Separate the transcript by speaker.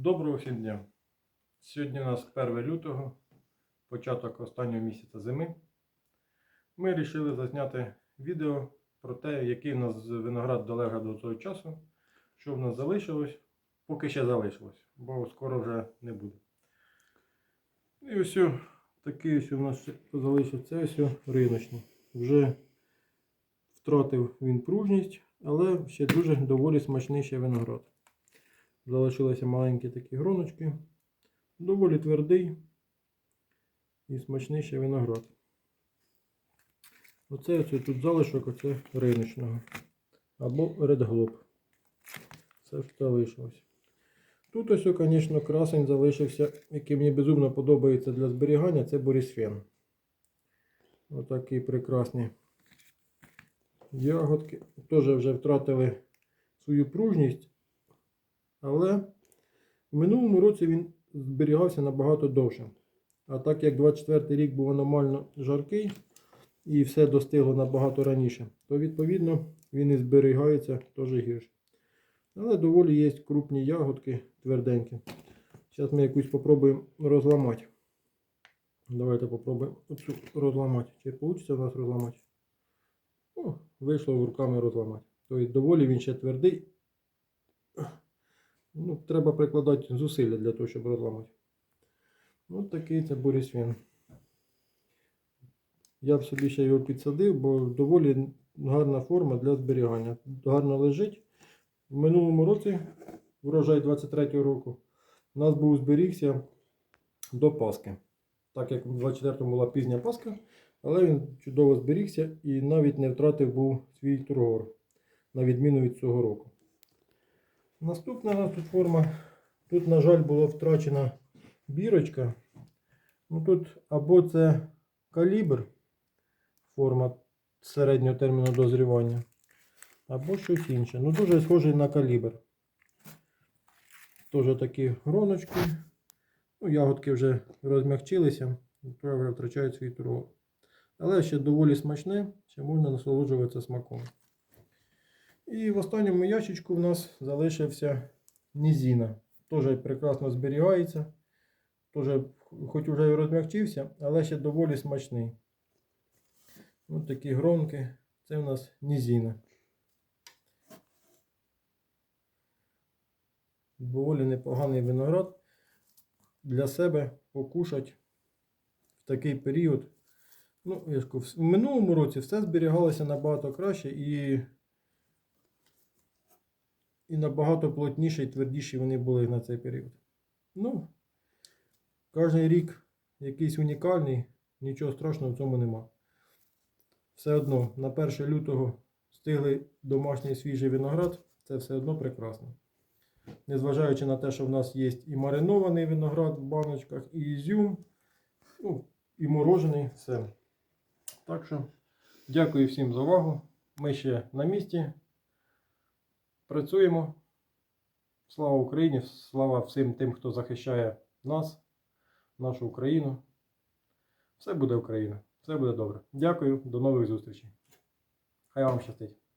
Speaker 1: Доброго всім дня! Сьогодні у нас 1 лютого, початок останнього місяця зими. Ми вирішили зазняти відео про те, який у нас виноград долежав до цього часу, що в нас залишилось, поки ще залишилось, бо скоро вже не буде. І ось такий ось у нас залишився ось риночний. Вже втратив він пружність, але ще дуже доволі смачний ще виноград. Залишилися маленькі такі гроночки. Доволі твердий і смачний ще виноград. Оце, оце тут залишок оце риночного. Або Globe. Це ж залишилось. Тут ось, звісно, красень залишився, який мені безумно подобається для зберігання, це Борисфен. Отакі прекрасні ягодки. Теж вже втратили свою пружність. Але в минулому році він зберігався набагато довше. А так як 24 рік був аномально жаркий і все достигло набагато раніше, то відповідно він і зберігається теж гірше. Але доволі є крупні ягодки тверденькі. Зараз ми якусь спробуємо розламати. Давайте попробуємо оцю розламати. Чи вийде у нас розламати? О, вийшло руками розламати. Тобто доволі він ще твердий. Ну, треба прикладати зусилля для того, щоб розламати. Ось такий це борисвін. Я б собі ще його підсадив, бо доволі гарна форма для зберігання. Гарно лежить. В минулому році, врожай 23-го року, у нас був зберігся до Пасхи. Так як в 24-му була пізня Пасха, але він чудово зберігся і навіть не втратив був свій тургор, на відміну від цього року. Наступна у нас тут форма. Тут, на жаль, була втрачена бірочка. Ну, Тут або це калібр, форма середнього терміну дозрівання, або щось інше. Ну, дуже схожий на калібр. Теж такі гроночки. Ну, ягодки вже розмягчилися, вже втрачають свій тургор. Але ще доволі смачне, ще можна насолоджуватися смаком. І в останньому ящичку в нас залишився Нізіна. Теж прекрасно зберігається. Теж, хоч вже і розмягчився, але ще доволі смачний. Ось такі гронки. Це в нас Нізіна. Доволі непоганий виноград для себе покушать в такий період. Ну, я ж в минулому році все зберігалося набагато краще і і набагато плотніші і твердіші вони були на цей період. Ну, кожен рік якийсь унікальний, нічого страшного в цьому нема. Все одно на 1 лютого встигли домашній свіжий виноград, це все одно прекрасно. Незважаючи на те, що в нас є і маринований виноград в баночках, і ізюм, ну, і морожений, все. Так що, дякую всім за увагу. Ми ще на місці. Працюємо. Слава Україні! Слава всім тим, хто захищає нас, нашу Україну. Все буде Україна. Все буде добре. Дякую, до нових зустрічей. Хай вам щастить.